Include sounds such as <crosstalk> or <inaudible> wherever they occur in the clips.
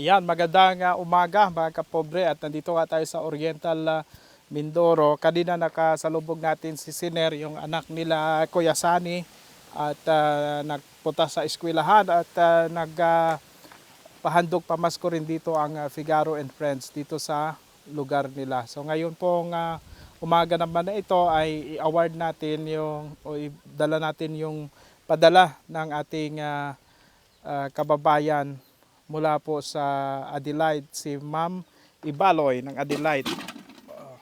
Yan, magandang uh, umaga mga kapobre at nandito nga tayo sa Oriental uh, Mindoro. Kanina nakasalubog natin si Siner, yung anak nila Kuya Sani at uh, nagpunta sa eskwelahan at uh, nag uh, pahandog pamasko rin dito ang uh, Figaro and Friends dito sa lugar nila. So ngayon pong uh, umaga naman na ito ay i-award natin yung o dala natin yung padala ng ating uh, uh, kababayan mula po sa Adelaide, si Ma'am Ibaloy ng Adelaide. Oh.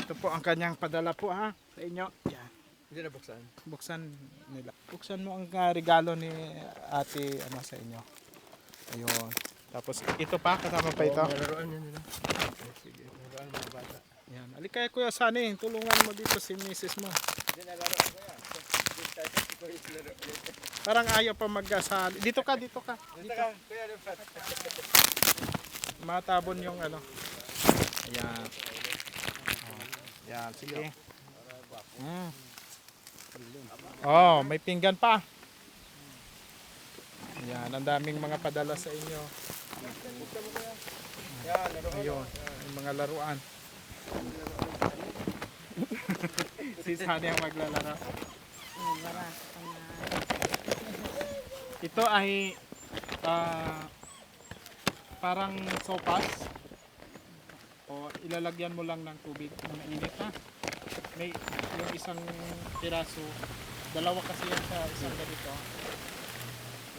Ito po ang kanyang padala po ha sa inyo. Yan. Hindi na buksan. Buksan nila. Buksan mo ang uh, regalo ni ate ano sa inyo. Ayun. Tapos ito pa, kasama pa ito. Oo, laruan niya nila. Sige, laruan mga bata. Yan. Alikay kuya Sani, tulungan mo dito si misis mo. Hindi na laruan kuya. Parang ayaw pa magkasali. Dito ka, dito ka. Dito ka. Matabon yung ano. Ayan. Oh, yan, sige. Mm. Oh, may pinggan pa. Yan, ang daming mga padala sa inyo. Ayun, yung mga laruan. <laughs> si Sani ang maglalaro. Ito ay ah, parang sopas. O ilalagyan mo lang ng tubig na mainit ha. May yung isang piraso, dalawa kasi yan sa isang ganito.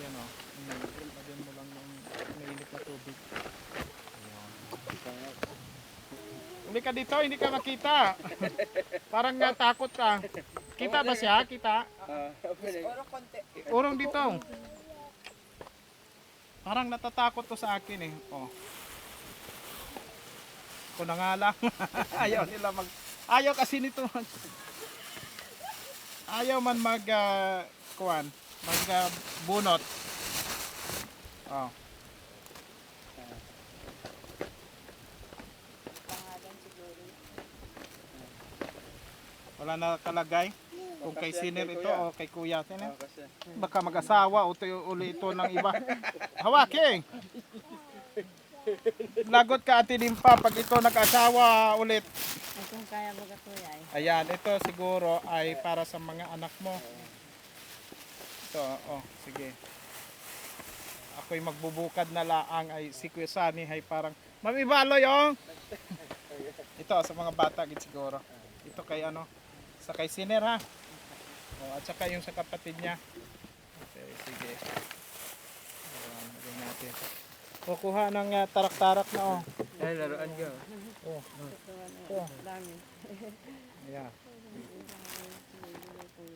Yan o. Mm, Lagyan mo lang ng mainit na tubig. Hindi ka dito, hindi ka makita. Parang nga takot ka. Kita ba siya? Kita? Ah, open eh. Urong dito. Parang natatakot to sa akin eh. Oh. Ko na nga lang. <laughs> Ayaw nila mag... Ayaw kasi nito. Ayaw man mag... ah, kuwan. Mag ah, bunot. Oh. Wala na kalagay kung kay Siner ito o kay Kuya Siner. Baka mag-asawa o ito uli ito ng iba. <laughs> Hawaki! Lagot ka ate Limpa pag ito nag-asawa ulit. Ay, kung kaya baga kuya ay. Ayan, ito siguro ay para sa mga anak mo. Ito, oh, sige. Ako'y magbubukad na laang ay si Kuya Sani ay parang Mami Baloy oh! <laughs> Ito sa mga bata gid siguro. Ito kay ano, sa kay Siner ha. Oh, at saka yung sa kapatid niya. Okay, sige. Ayan, lagyan natin. Kukuha ng ah, tarak-tarak na oh. Ay, laruan ko. Oh, Oh. Ayan.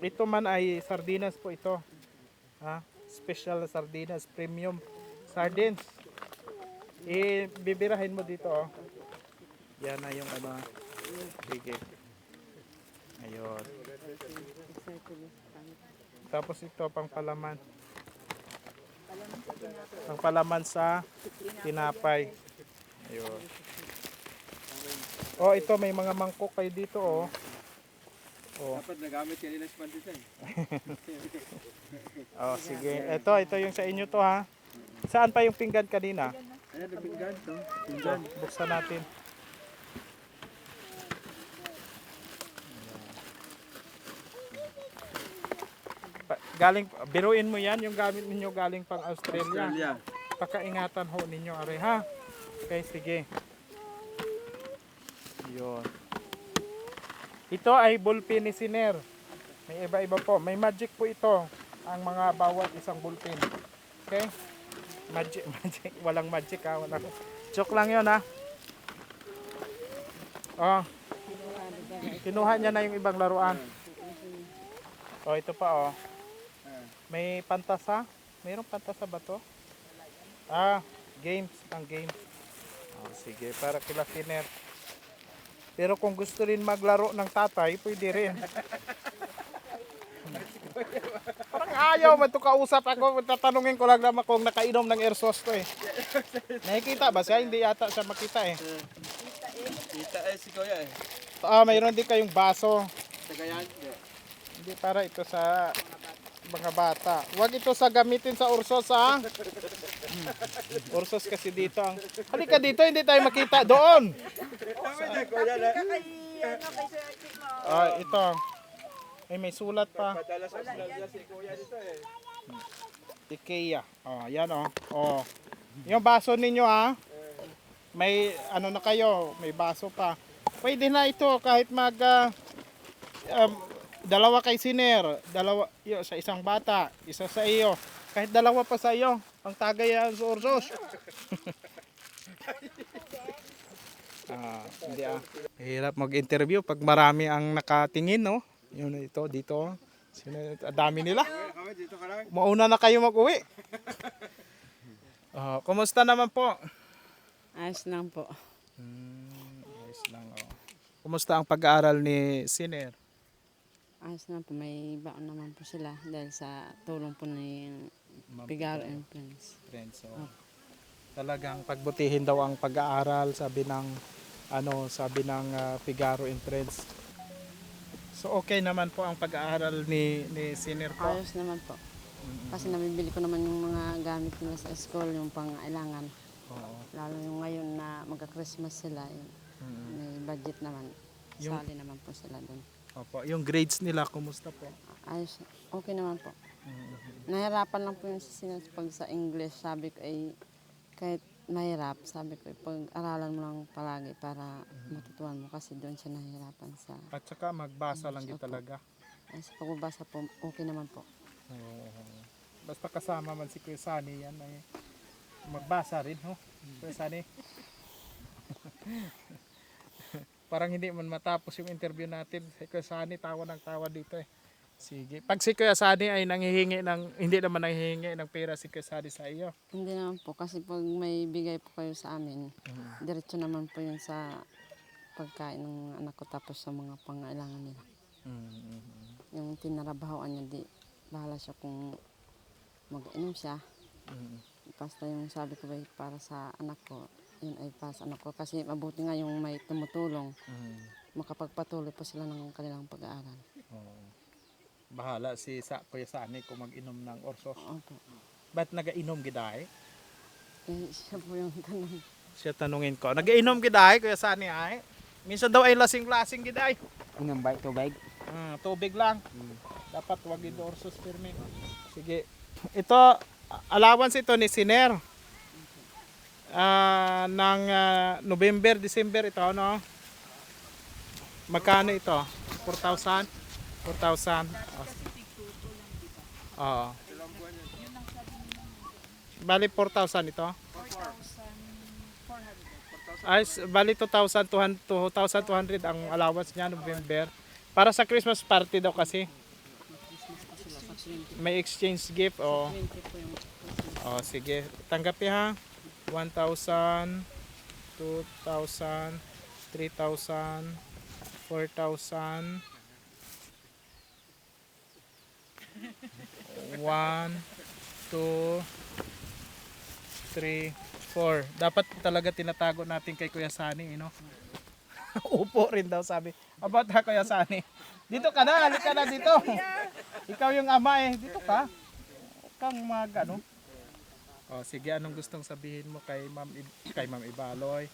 Ito man ay sardinas po ito. Ha? Special na sardinas, premium sardines. Eh, bibirahin mo dito oh. Yan na yung ano. Sige. Ayun. Tapos ito pang palaman. Pang palaman sa tinapay. Ayun. Oh, ito may mga mangkok kayo dito oh. Oh. Dapat nagamit yan nila sa pandita eh. <laughs> Oh, sige. Ito, ito yung sa inyo to ha. Saan pa yung pinggan kanina? Ayan, nabinggan to. Ito, buksan natin. Galing, biruin mo yan, yung gamit ninyo galing pang Australia. Australia. Pakaingatan ho ninyo, are ha? Okay, sige. Yun. Ito ay bullpen ni Siner. May iba-iba po. May magic po ito. Ang mga bawat isang bullpen. Okay? Magic, <laughs> magic. Walang magic ha. Walang. Joke lang yun ha. Oh, kinuha niya na yung ibang laruan. Oh, ito pa oh. May pantasa. Mayroong pantasa ba to? Ah, games. Ang games. Oh, sige, para kila Siner. Pero kung gusto rin maglaro ng tatay, pwede rin. <laughs> Parang ayaw man to kausap ako. Tatanungin ko lang naman kung nakainom ng airsoft to eh. Nakikita ba siya? Hindi yata siya makita eh. Kita eh si Kuya eh. Ah, mayroon din kayong baso. Tagayan. Hindi para ito sa mga bata. Huwag ito sa gamitin sa ursos ha. Ursos kasi dito ang... Halika dito, hindi tayo makita. Doon! Ah, ito. Ay, may sulat pa. Eh. IKEA. Oh, yan oh. Oh. Yung baso ninyo ah. May ano na kayo, may baso pa. Pwede na ito kahit mag ah, um, dalawa kay siner, dalawa yo, sa isang bata, isa sa iyo. Kahit dalawa pa sa iyo. Ang tagay yan sa ursos. ah, hindi ah. Hirap mag-interview pag marami ang nakatingin, no? Yun ito, dito. Sino, dami nila. Mauna na kayo mag-uwi. Ah, kumusta naman po? Ayos lang po. Hmm, ayos lang, oh. Kumusta ang pag-aaral ni Siner? Ayos lang po. May baon naman po sila dahil sa tulong po ni Pigaro and Friends. Friends, oh. Talagang pagbutihin daw ang pag-aaral, sabi ng ano, sabi ng ah, Figaro and Friends. So okay naman po ang pag-aaral ni ni Siner po. Ayos naman po. Kasi nabibili ko naman yung mga gamit nila sa school, yung pangailangan. Oo. Lalo yung ngayon na magka-Christmas sila, yun, may budget naman. Yung- Sali naman po sila doon. Opo, yung grades nila kumusta po? Ayos, okay naman po. Nahirapan lang po yung sa sinas pag sa English. Sabi ko ay kahit mahirap, sabi ko pag-aralan mo lang palagi para matutuhan mo kasi doon siya nahihirapan sa At saka magbasa lang din talaga. ay, sa pagbabasa po, okay naman po. Oo. Basta kasama man si Kuya Sani yan ay magbasa rin, ho? Kuya Sani. <laughs> Parang hindi man matapos yung interview natin. Si Kuya Sani tawa ng tawa dito eh. Sige. Pag si Kuya Sani ay nanghihingi ng, hindi naman nanghihingi ng pera si Kuya Sani sa iyo. Hindi naman po kasi pag may bigay po kayo sa amin, diretso naman po yun sa pagkain ng anak ko tapos sa mga pangailangan nila. Yung tinarabahoan niya, di bahala siya kung mag-inom siya. Basta yung sabi ko ba para sa anak ko, yun ay para sa anak ko. Kasi mabuti nga yung may tumutulong, makapagpatuloy po sila ng kanilang pag-aaral. Oo. Bahala si sa Kuya Sani kung mag-inom ng orso. Opo. Ba't nagainom giday? Eh, siya po yung tanong. Siya tanungin ko. Nagainom giday Kuya Sani ay? Minsan daw ay lasing-lasing giday. Inom ba tubig? Ah, tubig lang. Dapat wag ito orsos firme. Sige. Ito, allowance ito ni Siner. Ah, ng ah, November, December ito, no? Magkano ito? 4,000? 4,000. Oo. Bali 4,000 ito? Ay, s- bali 2,200 2,200 ang allowance niya November. Para sa Christmas party daw kasi. May exchange gift o. Oh, sige. Tanggapi ha. 1,000, 2,000, 3,000, 4,000. 1, 2, 3, 4. Dapat talaga tinatago natin kay Kuya Sani, you know? Upo rin daw sabi. About ha Kuya Sani. Dito ka na, halika na dito. Ikaw yung ama eh. Dito ka. Huwag Kang mag ano. O sige, anong gustong sabihin mo kay Ma'am I- kay Ma'am Ibaloy?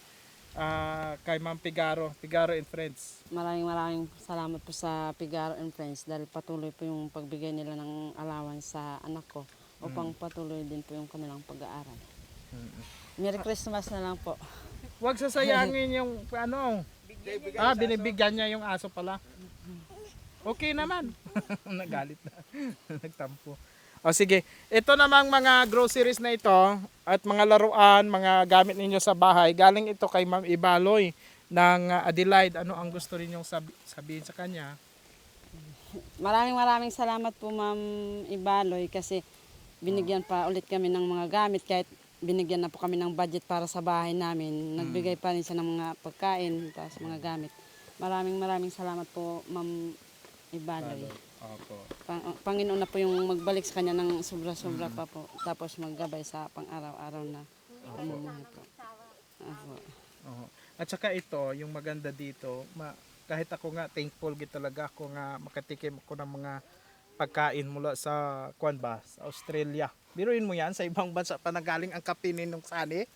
Ah, kay Ma'am Pigaro, Pigaro and Friends. Maraming maraming salamat po sa Pigaro and Friends dahil patuloy po yung pagbigay nila ng allowance sa anak ko upang patuloy din po yung kanilang pag-aaral. Merry Christmas na lang po. Huwag sasayangin yung ano. Ah, binibigyan niya yung aso pala. Okay naman. <laughs> Nagalit na. <laughs> Nagtampo. O sige, ito namang mga groceries na ito at mga laruan, mga gamit ninyo sa bahay, galing ito kay Ma'am Ibaloy ng Adelaide. Ano ang gusto rin yung sabi- sabihin sa kanya? Maraming maraming salamat po Ma'am Ibaloy kasi binigyan pa ulit kami ng mga gamit kahit binigyan na po kami ng budget para sa bahay namin. Nagbigay pa rin siya ng mga pagkain, tapos mga gamit. Maraming maraming salamat po Ma'am Ibaloy. Opo. Pang, Panginoon na po yung magbalik sa kanya ng sobra-sobra pa po. Tapos maggabay sa pang-araw-araw na pamumuhay po. Apo. Oo. At saka ito, yung maganda dito, ma, kahit ako nga thankful gid talaga ako nga makatikim ako ng mga pagkain mula sa kwan ba, sa Australia. Biruin mo yan, sa ibang bansa pa nagaling ang kape ni nung sani.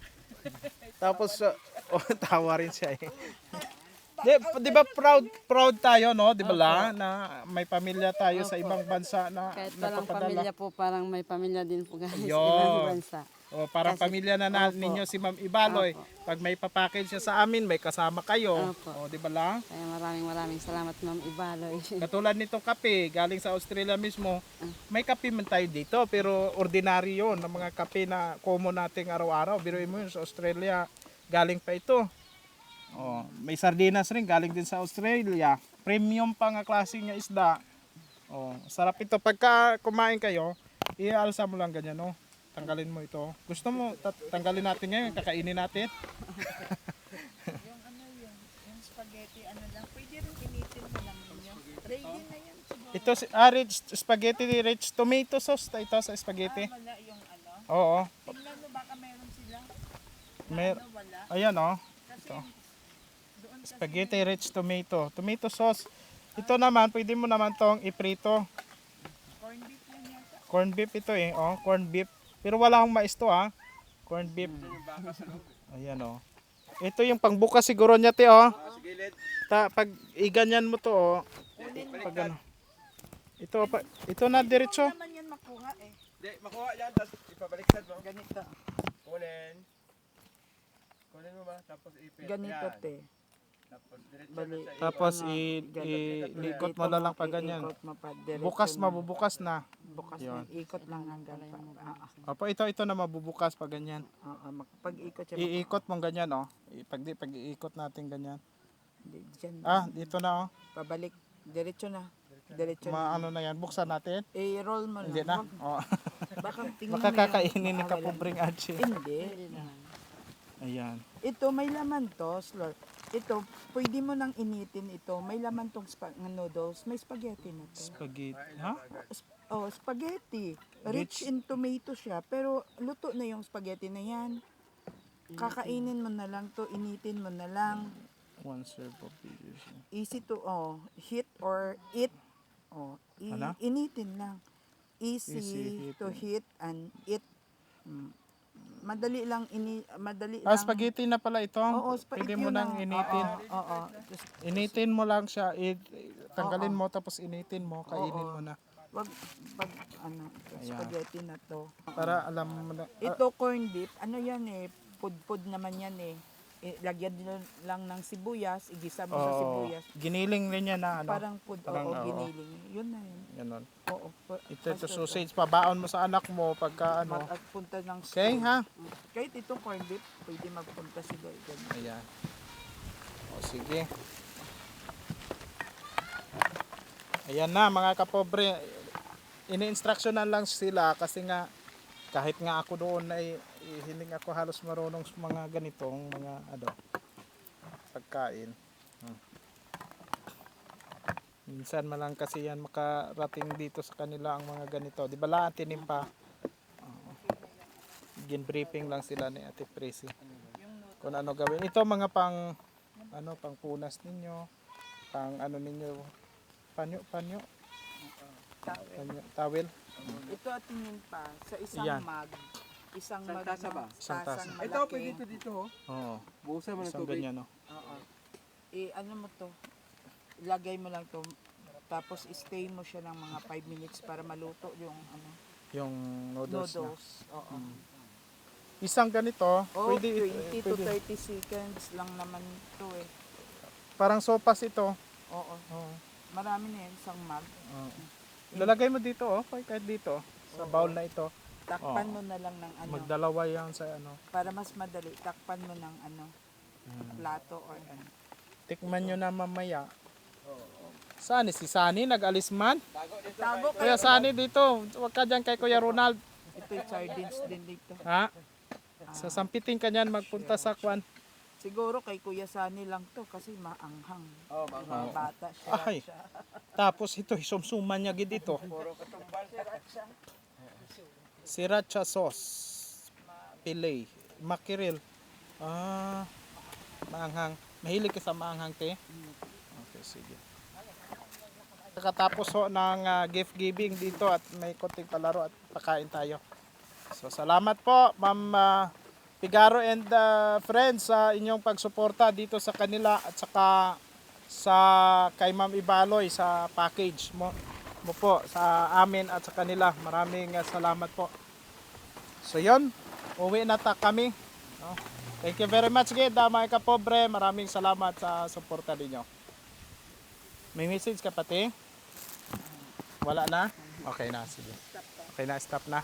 Tapos, uh, oh, <laughs> tawa rin siya eh. Di, di ba proud proud tayo no, di ba la, na may pamilya tayo sa ibang bansa na Kahit walang nagpapadala. pamilya po, parang may pamilya din po guys sa Yun. ibang bansa. O parang Kasi- pamilya na, na Opo. ninyo si Ma'am Ibaloy. Pag may papackage siya sa amin, may kasama kayo. Opo. O di ba la? Kaya maraming maraming salamat Ma'am Ibaloy. <laughs> Katulad nitong kape, galing sa Australia mismo, may kape man tayo dito, pero ordinary yun, ng mga kape na common nating araw-araw. Biruin mo yun, sa Australia, galing pa ito. Oh, may sardinas rin, galing din sa Australia. Premium pa nga klase nga isda. Oh, sarap ito. Pagka kumain kayo, ialsa mo lang ganyan, no? Tanggalin mo ito. Gusto mo, tanggalin natin ngayon, kakainin natin. Yung ano yun, yung spaghetti, <laughs> ano lang, pwede rin initin mo lang ninyo. Ready na yan. siguro. Ito, si- ah, rich spaghetti, rich tomato sauce ito sa spaghetti. Wala yung ano. Oo. Tingnan mo baka meron sila. Mer Ano, wala. Ayan oh. Kasi Ito. Spaghetti rich tomato. Tomato sauce. Ito naman, pwede mo naman tong iprito. corn beef lang yata. Corn beef ito eh. Oh, corn beef. Pero wala akong mais to ha. Corn beef. Ayan oh. Ito yung pangbukas siguro niya te oh. Ah, gilid. Ta, pag iganyan mo to oh. Pag ano. Ito, pa, ito na diretso. naman yan makuha eh. Di, makuha yan, tapos ipabaliktad mo. Ganito. Kunin. Kunin mo ba? Tapos ipit. Ganito te. Bali. Tapos i- ganito. ilikot mo na lang ganyan. Ikot mo pa, diretso Bukas na. mabubukas na. Bukas Yun. na. Ikot lang hanggang pa. Ah, ah. Opo, ito ito na mabubukas pag ganyan. Oo, mag- pag ikot siya. Iikot mong ganyan oh. I- Pag di pag iikot natin ganyan. Di- Diyan. Ah, dito na oh. Pabalik. Diretso na. Diretso na. Maano na yan, buksan natin. I-roll mo lang. Hindi na. Wag- Oh. <laughs> Baka tingnan mo Baka kakainin ni Ah, wala. Kapubring Archie. Hindi. Ayan. Ito, may laman to, Slor. Ito, pwede mo nang initin ito. May laman tong spa- noodles. May spaghetti na to. Spaghetti. Ha? Sp- oh, spaghetti. Rich in tomato siya. Pero luto na yung spaghetti na yan. Kakainin mo na lang to, initin mo na lang. One serve of videos. Easy to, oh, hit or eat. Oh, i- Ano? initin lang. Easy, Easy hit. to hit and eat. Mm. Madali lang ini madali Ah, lang. spaghetti na pala ito. Oo, spa- Pwede yun mo nang ang- initin. Oo, oo. Just Initin mo lang siya. I- tanggalin mo tapos initin mo. Kainin Oo. mo na. wag pag ano, spaghetti na to. Para alam mo na. ah, Ito corn beef, ano yan eh, pud-pud naman yan eh. I- Lagyan din lang ng sibuyas, igisa mo sa sibuyas. giniling rin yan na ano. Parang pud, Parang, oo, oo. giniling. Yun na yun. Ganon. Oo. pa- Ito, ito sausage. Pabaon mo sa anak mo pagka ano. At punta ng Okay, school. ha? Mm. Kahit itong corn beef, pwede magpunta sila. Ganun. Ayan. O sige. Ayan na mga kapobre. Ini-instructionan lang sila kasi nga kahit nga ako doon ay eh, hindi ako halos marunong sa mga ganitong mga ano pagkain. Hmm. Minsan man lang kasi yan makarating dito sa kanila ang mga ganito. Di ba la tinimpa? Oo. Gin-briefing lang sila ni Ate Prissy kung ano gawin. Ito mga pang ano pang punas ninyo, pang ano ninyo, panyo panyo, panyo towel. Ito at tingin pa, sa isang Yan. mug, isang Isang tasa ba? Isang tasa. tasang Ito, malaki. pwede ito dito, oh. Oo. Buhusan mo ng Isang tubig. ganyan no. Oo. Eh, ano mo to? Ilagay mo lang to. Tapos stay mo siya ng mga 5 minutes para maluto yung ano, Yung noodles, noodles. Oo. Isang ganito, Oh, pwede, 20 to pwede. 30 seconds lang naman to eh. Parang sopas ito. Oo. Oo. Marami na yan, isang mug. Oo. Lalagay mo dito oh, kahit dito sa bowl na ito. Takpan Oo. mo na lang ng ano. Magdalawa yan sa ano. para mas madali, takpan mo ng ano, Hmm. plato or ano. Tikman nyo na mamaya. Sani si Sani nag-alis man? Tago Kuya Sani dito, wag ka dyan kay Kuya Ronald. Ito yung sardines din dito. Ha? Sasampitin ka niyan magpunta sa kwan. Siguro kay Kuya Sani lang to kasi maanghang. Oh, Mga bata siya. Ay. Tapos ito, sumsuman niya gid ito. puro katumbal. Sriracha sauce. Pilay. Makiril. Ah, maanghang. Mahilig ka sa maanghang, te? Okay, sige. kakatapos ho ng ah, gift giving dito at may konting palaro at pakain tayo. So salamat po Ma'am ah, Pigaro and ah, friends sa inyong pagsuporta dito sa kanila at saka sa kay Ma'am Ibaloy sa package mo, mo po sa amin at sa kanila. Maraming ah, salamat po. So yon, uwi na ta kami. Thank you very much again, ah, mga kapobre. Maraming salamat sa suporta ninyo. May message ka pati? Wala na? Okay na, sige. Okay na, stop na.